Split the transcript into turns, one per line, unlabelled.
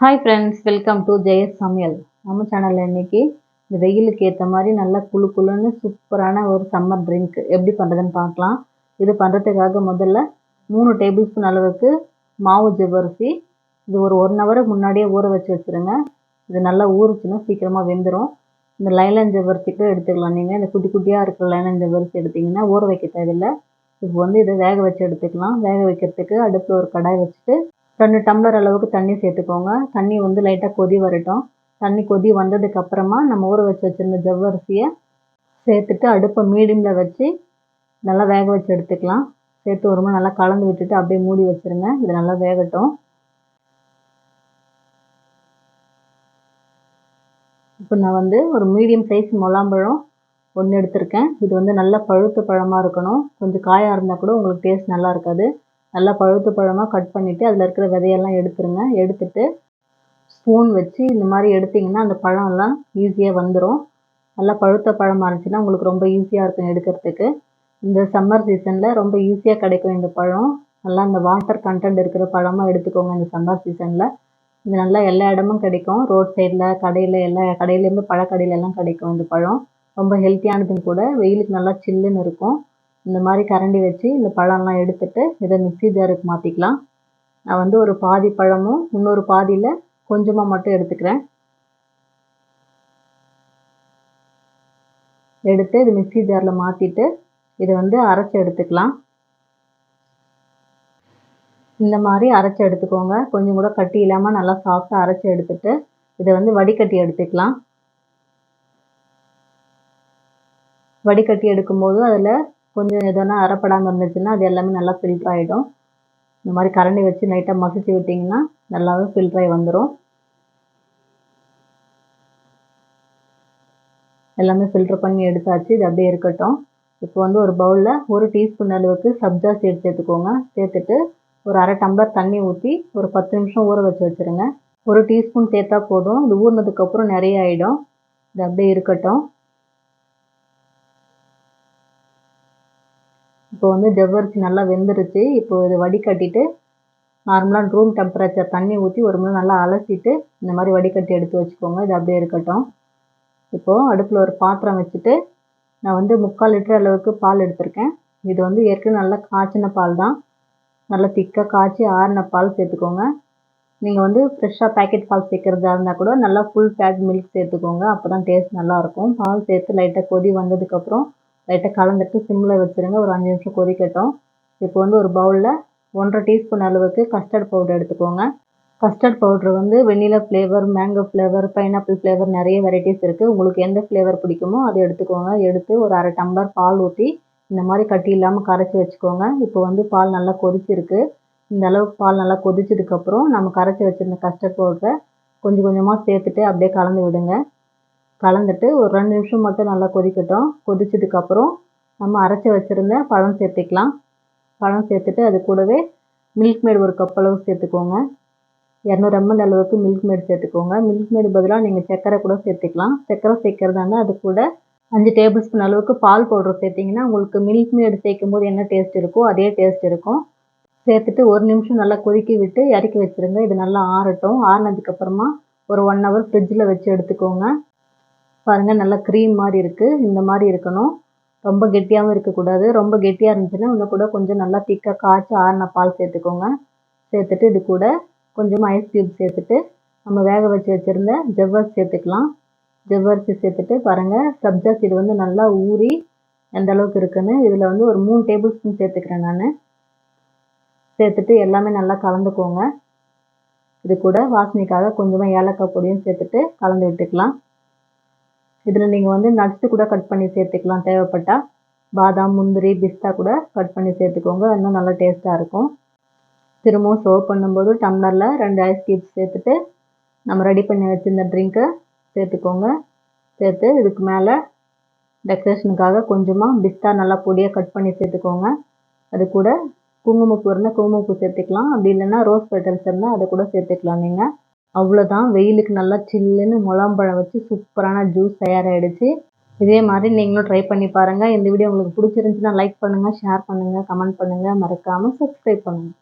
Hi friends welcome to Jayas சமையல். நம்ம சேனலில் இன்றைக்கி இந்த வெயிலுக்கு ஏற்ற மாதிரி நல்லா குளு குளுன்னு சூப்பரான ஒரு சம்மர் ட்ரிங்க் எப்படி பண்ணுறதுன்னு பார்க்கலாம். இது பண்ணுறதுக்காக முதல்ல மூணு டேபிள் ஸ்பூன் அளவுக்கு மாவு ஜவ்வரிசி. இது ஒரு ஒன் ஹவருக்கு முன்னாடியே ஊற வச்சு வச்சுருங்க. இது நல்லா ஊறுச்சுன்னா சீக்கிரமாக வெந்துடும் இந்த லைலன் ஜவ்வரிசி கூட எடுத்துக்கலாம். நீங்கள் இந்த குட்டி குட்டியாக இருக்கிற லைலன் ஜவ்வரிசி எடுத்திங்கன்னா ஊற வைக்க தேவையில்லை. இப்போ வந்து இதை வேக வச்சு எடுத்துக்கலாம். வேக வைக்கிறதுக்கு அடுப்பில் ஒரு கடாய் வச்சுட்டு ரெண்டு டம்ளர் அளவுக்கு தண்ணி சேர்த்துக்கோங்க. தண்ணி வந்து லைட்டாக கொதி வரட்டும். தண்ணி கொதி வந்ததுக்கப்புறமா நம்ம ஊற வச்சு வச்சுருந்த ஜவ்வரிசியை சேர்த்துட்டு அடுப்பை மீடியமில் வச்சு நல்லா வேக வச்சு எடுத்துக்கலாம். சேர்த்து ஒரு மணி நல்லா கலந்து விட்டுட்டு அப்படியே மூடி வச்சுருங்க. இது நல்லா வேகட்டும். இப்போ நான் வந்து ஒரு மீடியம் சைஸ் முலாம்பழம் ஒன்று எடுத்திருக்கேன். இது வந்து நல்லா பழுத்த பழமாக இருக்கணும். கொஞ்சம் காயாக இருந்தால் கூட உங்களுக்கு டேஸ்ட் நல்லா இருக்காது. நல்லா பழுத்து பழமாக கட் பண்ணிவிட்டு அதில் இருக்கிற விதையெல்லாம் எடுத்துருங்க. எடுத்துட்டு ஸ்பூன் வச்சு இந்த மாதிரி எடுத்திங்கன்னா அந்த பழம்லாம் ஈஸியாக வந்துடும் நல்லா பழுத்த பழமாக இருந்துச்சுன்னா உங்களுக்கு ரொம்ப ஈஸியாக இருக்கும் எடுக்கிறதுக்கு. இந்த சம்மர் சீசனில் ரொம்ப ஈஸியாக கிடைக்கும் இந்த பழம். நல்லா இந்த வாட்டர் கண்டென்ட் இருக்கிற பழமாக எடுத்துக்கோங்க இந்த சம்மர் சீசனில் இது நல்லா எல்லா இடமும் கிடைக்கும். ரோட் சைடில் கடையில் எல்லா கடையிலேருந்து பழக்கடையிலெல்லாம் கிடைக்கும் இந்த பழம். ரொம்ப ஹெல்த்தியானதும் கூட. வெயிலுக்கு நல்லா சில்லுன்னு இருக்கும். இந்த மாதிரி கரண்டி வச்சு இந்த பழம்லாம் எடுத்துட்டு இதை மிக்ஸி ஜாருக்கு மாற்றிக்கலாம் நான் வந்து ஒரு பாதி பழமும் இன்னொரு பாதியில் கொஞ்சமாக மட்டும் எடுத்துக்கிறேன். எடுத்து இது மிக்ஸி ஜாரில் மாற்றிட்டு இதை வந்து அரைச்சி எடுத்துக்கலாம். இந்த மாதிரி அரைச்சி எடுத்துக்கோங்க. கொஞ்சம் கூட கட்டி இல்லாமல் நல்லா சாஃப்டாக அரைச்சி எடுத்துட்டு இதை வந்து வடிகட்டி எடுத்துக்கலாம். வடிகட்டி எடுக்கும்போது அதில் கொஞ்சம் எதனா அரைப்படாமல் இருந்துச்சுன்னா அது எல்லாமே நல்லா ஃபில்டர் ஆகிடும் இந்த மாதிரி கரண்டி வச்சு லைட்டாக மசிச்சு விட்டிங்கன்னா நல்லாவே ஃபில்டர் ஆகி வந்துடும் எல்லாமே ஃபில்டர் பண்ணி எடுத்தாச்சு. இது அப்படியே இருக்கட்டும். இப்போ வந்து ஒரு பவுலில் ஒரு டீஸ்பூன் அளவுக்கு சப்ஜா சீட் சேர்த்துக்கோங்க சேர்த்துட்டு ஒரு அரை டம்ளர் தண்ணி ஊற்றி ஒரு பத்து நிமிஷம் ஊற வச்சு வச்சுருங்க. ஒரு டீஸ்பூன் சேர்த்தா போதும். இது ஊறினதுக்கப்புறம் நிறைய ஆகிடும் இது அப்படியே இருக்கட்டும். இப்போ வந்து ஜவ்வரிசி நல்லா வெந்துருச்சு. இப்போ இது வடிகட்டிட்டு நார்மலாக ரூம் டெம்பரேச்சர் தண்ணி ஊற்றி ஒரு மணி நல்லா அலசிட்டு இந்த மாதிரி வடிகட்டி எடுத்து வச்சுக்கோங்க. இது அப்படியே இருக்கட்டும். இப்போது அடுப்பில் ஒரு பாத்திரம் வச்சுட்டு நான் வந்து முக்கால் லிட்டர் அளவுக்கு பால் எடுத்திருக்கேன். இது வந்து ஏற்கனவே நல்லா காய்ச்சின பால் தான். நல்லா திக்காக காய்ச்சி ஆறின பால் சேர்த்துக்கோங்க. நீங்கள் வந்து ஃப்ரெஷ்ஷாக பேக்கெட் பால் சேர்க்குறதா இருந்தால் கூட நல்லா ஃபுல் ஃபேட் மில்க் சேர்த்துக்கோங்க. அப்போ தான் டேஸ்ட் நல்லாயிருக்கும் பால் சேர்த்து லைட்டாக கொதி வந்ததுக்கப்புறம் லைட்டாக கலந்துட்டு சிம்மில் வச்சுருங்க. ஒரு அஞ்சு நிமிஷம் கொதிக்கட்டும் இப்போ வந்து ஒரு பவுலில் ஒன்றரை டீஸ்பூன் அளவுக்கு கஸ்டர்ட் பவுடர் எடுத்துக்கோங்க. கஸ்டர்ட் பவுட்ரு வந்து vanilla flavour mango flavour pineapple flavour நிறைய வெரைட்டிஸ் இருக்குது உங்களுக்கு எந்த ஃப்ளேவர் பிடிக்குமோ அதை எடுத்துக்கோங்க. எடுத்து ஒரு அரை டம்ளர் பால் ஊற்றி இந்த மாதிரி கட்டி இல்லாமல் கரைச்சி வச்சுக்கோங்க. இப்போ வந்து பால் நல்லா கொதிச்சிருக்கு. இந்த அளவுக்கு பால் நல்லா கொதிச்சதுக்கப்புறம் நம்ம கரைச்சி வச்சுருந்த கஸ்டர்ட் பவுடரை கொஞ்சம் கொஞ்சமாக சேர்த்துட்டு அப்படியே கலந்து விடுங்க. கலந்துட்டு ஒரு ரெண்டு நிமிஷம் மட்டும் நல்லா கொதிக்கட்டும். கொதிச்சதுக்கப்புறம் நம்ம அரைச்சி வச்சுருந்த பழம் சேர்த்துக்கலாம். பழம் சேர்த்துட்டு அது கூடவே மில்க் மேட் ஒரு கப் அளவு சேர்த்துக்கோங்க. இரநூறு எம்எல் அளவுக்கு மில்க் மேட் சேர்த்துக்கோங்க. மில்க் மேடு பதிலாக நீங்கள் சர்க்கரை கூட சேர்த்துக்கலாம். சர்க்கரை சேர்க்கறதா அது கூட அஞ்சு டேபிள் ஸ்பூன் அளவுக்கு பால் பவுடர் சேர்த்திங்கன்னா உங்களுக்கு மில்க் மேடு சேர்க்கும் போது என்ன டேஸ்ட் இருக்கோ அதே டேஸ்ட் இருக்கும். சேர்த்துட்டு ஒரு நிமிஷம் நல்லா கொதிக்க விட்டு இறக்கி வச்சுருங்க. இது நல்லா ஆறட்டும். ஆறினதுக்கப்புறமா ஒரு ஒன் ஹவர் ஃப்ரிட்ஜில் வச்சு எடுத்துக்கோங்க. பாருங்கள் நல்லா க்ரீம் மாதிரி இருக்குது இந்த மாதிரி இருக்கணும். ரொம்ப கெட்டியாகவும் இருக்கக்கூடாது. ரொம்ப கெட்டியாக இருந்துச்சுன்னா இன்னும் கூட கொஞ்சம் நல்லா திக்காக காய்ச்சி ஆறின பால் சேர்த்துக்கோங்க. சேர்த்துட்டு இது கூட கொஞ்சமாக ஐஸ் க்யூப் சேர்த்துட்டு நம்ம வேக வச்சு வச்சுருந்த ஜவ்வரிசி சேர்த்துக்கலாம். ஜவ்வரிசி சேர்த்துட்டு பாருங்கள் சப்ஜா சீடு வந்து நல்லா ஊறி எந்த அளவுக்கு இருக்குன்னு இதில் வந்து ஒரு மூணு டேபிள் ஸ்பூன் சேர்த்துக்கிறேன் நான். சேர்த்துட்டு எல்லாமே நல்லா கலந்துக்கோங்க. இது கூட வாசனைக்காக கொஞ்சமாக ஏலக்காய் பொடியும் சேர்த்துட்டு கலந்து விட்டுக்கலாம். இதில் நீங்கள் வந்து நட்ஸு கூட கட் பண்ணி சேர்த்துக்கலாம். தேவைப்பட்டால் பாதாம் முந்திரி பிஸ்தா கூட கட் பண்ணி சேர்த்துக்கோங்க. இன்னும் நல்லா டேஸ்ட்டாக இருக்கும். திரும்பவும் சர்வ் பண்ணும்போது டம்ளரில் ரெண்டு ஐஸ் க்யூப்ஸ் சேர்த்துட்டு நம்ம ரெடி பண்ணி வச்சுருந்த ட்ரிங்க்கை சேர்த்துக்கோங்க. சேர்த்து இதுக்கு மேலே டெக்கரேஷனுக்காக கொஞ்சமாக பிஸ்தா நல்லா பொடியாக கட் பண்ணி சேர்த்துக்கோங்க. அது கூட குங்குமப்பூ இருந்தால் குங்குமப்பூ சேர்த்துக்கலாம். அப்படி இல்லைன்னா ரோஸ் பெட்டல்ஸ் இருந்தால் அதை கூட சேர்த்துக்கலாம் நீங்கள் அவ்வளோதான் வெயிலுக்கு நல்லா சில்லுன்னு முலாம்பழம் வச்சு சூப்பரான ஜூஸ் தயாராகிடுச்சு இதே மாதிரி நீங்களும் ட்ரை பண்ணி பாருங்கள் இந்த வீடியோ உங்களுக்கு பிடிச்சிருந்துச்சுன்னா லைக் பண்ணுங்கள் ஷேர் பண்ணுங்கள் கமெண்ட் பண்ணுங்கள் மறக்காமல் சப்ஸ்கிரைப் பண்ணுங்கள்